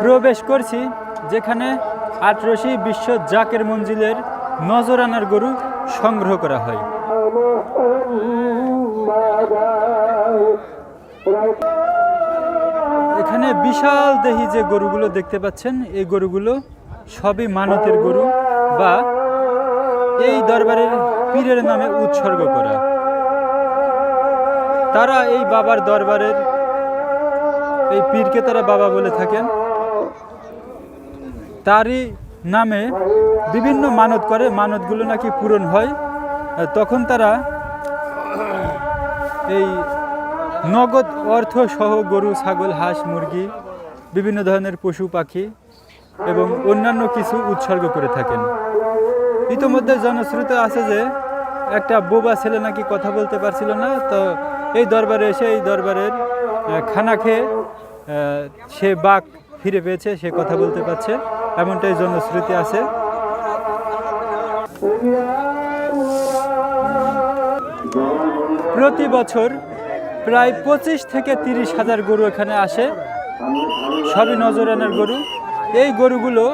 প্রবেশ করছি যেখানে আটরশি বিশ্ব জাকের মঞ্জিলের নজরানার গরু সংগ্রহ করা হয়। এখানে বিশাল দেহি যে গরুগুলো দেখতে পাচ্ছেন, এই গরুগুলো সবই মানতের গরু বা এই দরবারের পীরের নামে উৎসর্গ করা। তারা এই বাবার দরবারের এই পীরকে তারা বাবা বলে থাকেন। তারই নামে বিভিন্ন মানত করে, মানতগুলো নাকি পূরণ হয়। তখন তারা এই নগদ অর্থ সহ গরু, ছাগল, হাঁস, মুরগি, বিভিন্ন ধরনের পশু, পাখি এবং অন্যান্য কিছু উৎসর্গ করে থাকেন। ইতোমধ্যে জনশ্রুত আছে যে, একটা বোবা ছেলে নাকি কথা বলতে পারছিল না, তো এই দরবারে এসে এই দরবারের খানা খেয়ে সে বাঘ ফিরে পেয়েছে, সে কথা বলতে পারছে। এমনটাই জনশ্রুতি আছে। প্রতি বছর প্রায় পঁচিশ থেকে তিরিশ হাজার গরু এখানে আসে। সবই নজরানের গরু। এই গরুগুলো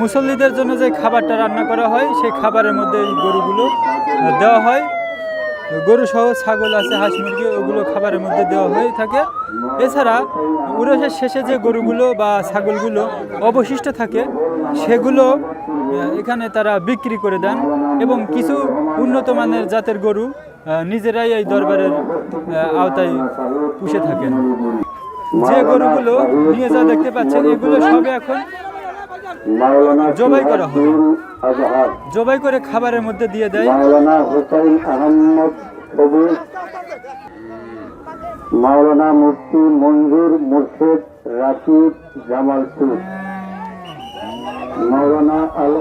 মুসল্লিদের জন্য যে খাবারটা রান্না করা হয়, সেই খাবারের মধ্যে এই গরুগুলো দেওয়া হয়। গরু সহ ছাগল আছে, হাঁস মুরগি, ওগুলো খাবারের মধ্যে দেওয়া হয়ে থাকে। এছাড়া উরসের শেষে যে গরুগুলো বা ছাগলগুলো অবশিষ্ট থাকে, সেগুলো এখানে তারা বিক্রি করে দেন এবং কিছু উন্নত মানের জাতের গরু নিজেরাই এই দরবারের আওতায় পুষে থাকেন। যে গরুগুলো নিয়ে যা দেখতে পাচ্ছেন, এগুলো সবে এখন জবাই করা হয় জবাই করে খাবারের মধ্যে দিয়ে দেয়। মাওলানা মুফতি মঞ্জুর মুর্শেদ রাশিদ জামালপুর। মাওলানা আল